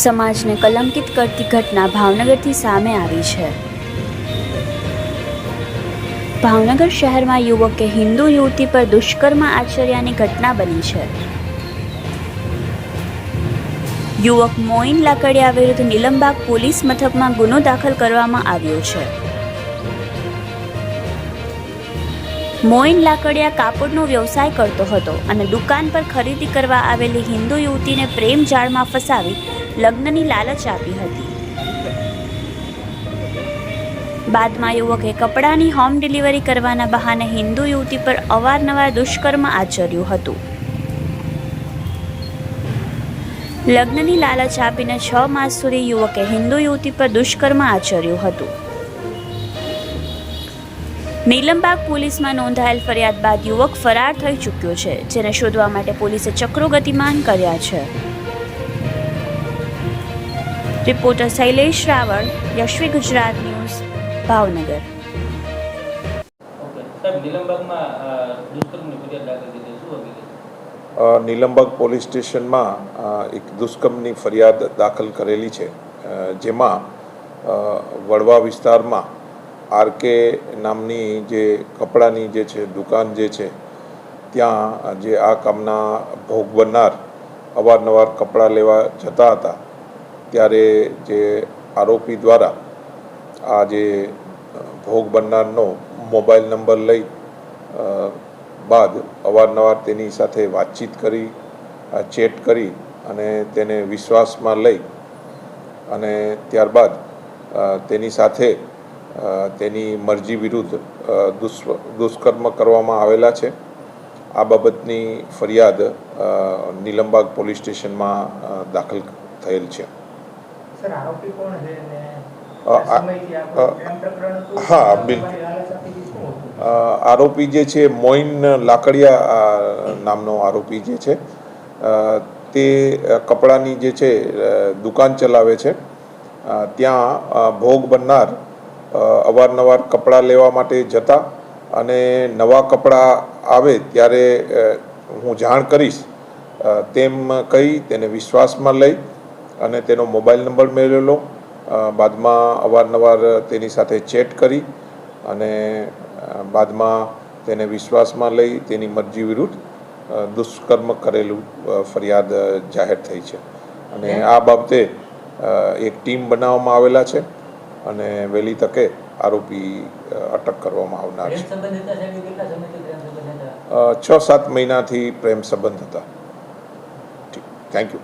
સમાજને કલંકિત કરતી ઘટના ભાવનગરથી સામે આવી છે. ભાવનગર શહેરમાં યુવકે હિન્દુ યુવતી પર દુષ્કર્મ આચર્યાની ઘટના બની છે. યુવક મોઇન લાકડિયા વિરુદ્ધ નીલમબાગ પોલીસ મથકમાં ગુનો દાખલ કરવામાં આવ્યો છે. મોઇન લાકડિયા કાપડનો વ્યવસાય કરતો હતો અને દુકાન પર ખરીદી કરવા આવેલી હિન્દુ યુવતીને પ્રેમ જાળમાં ફસાવી લગ્નની લાલચ આપી હતી. બાદમાં યુવકે કપડાની હોમ ડિલિવરી કરવાના બહાને હિન્દુ યુવતી પર અવારનવાર દુષ્કર્મ આચર્યું હતું. લગ્નની લાલચ આપીને છ માસ સુધી યુવકે હિન્દુ યુવતી પર દુષ્કર્મ આચર્યું હતું. નીલમબાગ પોલીસમાં નોંધાયેલ ફરિયાદ બાદ યુવક ફરાર થઈ ચૂક્યો છે, જેને શોધવા માટે પોલીસે ચક્રો ગતિમાન કર્યા છે. Reporter Shailesh Raval Yashvi Gujarat news Bhavnagar Nilambag police સ્ટેશનમાં એક દુષ્કર્મની ફરિયાદ દાખલ કરેલી છે. જેમાં વડવા વિસ્તારમાં આરકે નામની જે કપડાની જે છે દુકાન જે છે ત્યાં જે આ કામના ભોગ બનનાર અવારનવાર કપડાં લેવા જતા હતા. ત્યારે જે આરોપી દ્વારા આ જે ભોગ બનનારનો મોબાઈલ નંબર લઈ બાદ અવારનવાર તેની સાથે વાતચીત કરી ચેટ કરી અને તેને વિશ્વાસમાં લઈ અને ત્યારબાદ તેની સાથે તેની મરજી વિરુદ્ધ દુષ્કર્મ કરવામાં આવેલા છે. આ બાબતની ફરિયાદ નીલમબાગ પોલીસ સ્ટેશનમાં દાખલ થયેલ છે. હા, બિલકુલ. આરોપી જે છે મોઇન લાકડિયા નામનો આરોપી જે છે તે કપડાની જે છે દુકાન ચલાવે છે ત્યાં ભોગ બનનાર અવારનવાર કપડાં લેવા માટે જતા અને નવા કપડાં આવે ત્યારે હું જાણ કરીશ તેમ કહી તેને વિશ્વાસમાં લઈ અને તેનો મોબાઈલ નંબર મેળવેલો. બાદમાં અવારનવાર તેની સાથે ચેટ કરી અને બાદમાં તેને વિશ્વાસમાં લઈ તેની મરજી વિરુદ્ધ દુષ્કર્મ કરેલું ફરિયાદ જાહેર થઈ છે. અને આ બાબતે એક ટીમ બનાવવામાં આવેલા છે અને વહેલી તકે આરોપી અટક કરવામાં આવનાર છે. છ સાત મહિનાથી પ્રેમ સંબંધ હતા. ઠીક. Thank you